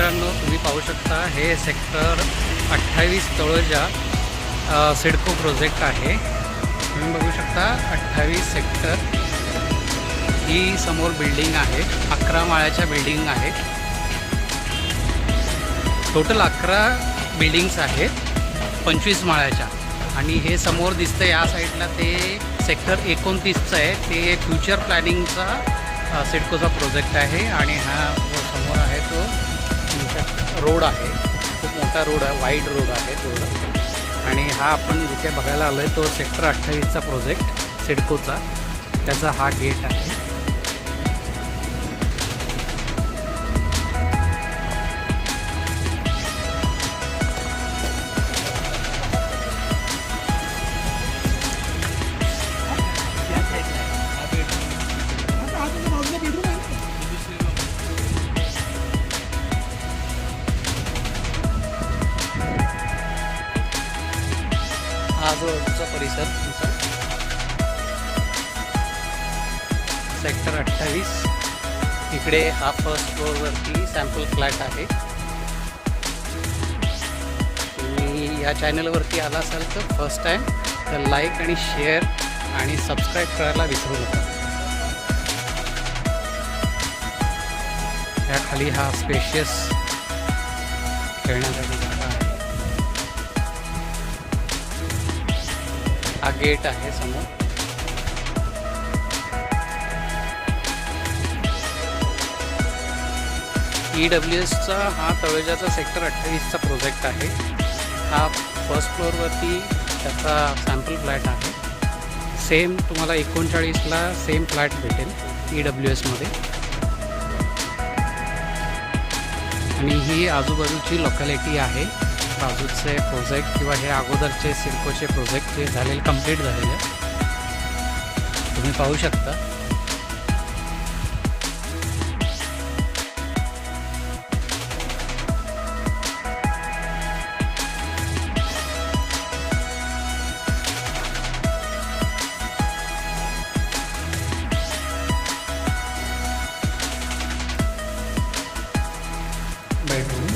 मित्रांनो तुम्ही पाहू शकता हे सेक्टर अठ्ठावीस तळोजा सिडको प्रोजेक्ट आहे. तुम्ही बघू शकता अठ्ठावीस सेक्टर. ही समोर बिल्डिंग आहे अकरा माळ्याच्या बिल्डिंग आहेत. टोटल अकरा बिल्डिंग्स आहेत पंचवीस माळ्याच्या. आणि हे समोर दिसतं या साईडला ते सेक्टर एकोणतीसचं आहे. ते फ्युचर प्लॅनिंगचा सिडकोचा प्रोजेक्ट आहे आणि हा रोड आहे. खूप मोठा रोड आहे वाईड रोड आहे रोड आणि हा आपण जिथे बघायला आलो आहे तो सेक्टर अठ्ठावीसचा प्रोजेक्ट सिडकोचा. त्याचा हा गेट आहे. आजूबाजूचा परिसर तुमचा. सेक्टर अठ्ठावीस. इकडे हा फर्स्ट फ्लोअरवरती सॅम्पल फ्लॅट आहे. तुम्ही या चॅनलवरती आला असाल तर फर्स्ट टाईम तर लाईक आणि शेअर आणि सबस्क्राईब करायला विसरू नका. या खाली हा स्पेशियस खेळण्यासाठी गेट आहे समोर. ई डब्ल्यू एसचा हा तळेजाचा सेक्टर अठ्ठावीसचा प्रोजेक्ट आहे. हा फर्स्ट फ्लोअरवरती त्याचा सॅम्पल फ्लॅट आहे. सेम तुम्हाला एकोणचाळीसला सेम फ्लॅट भेटेल ई डब्ल्यू एसमध्ये आणि ही आजूबाजूची लोकॅलिटी आहे. बाजूचे प्रोजेक्ट किंवा हे अगोदरचे सिल्कोचे प्रोजेक्ट हे झालेले कंप्लीट झालेले तुम्ही पाहू शकता. बेडरूम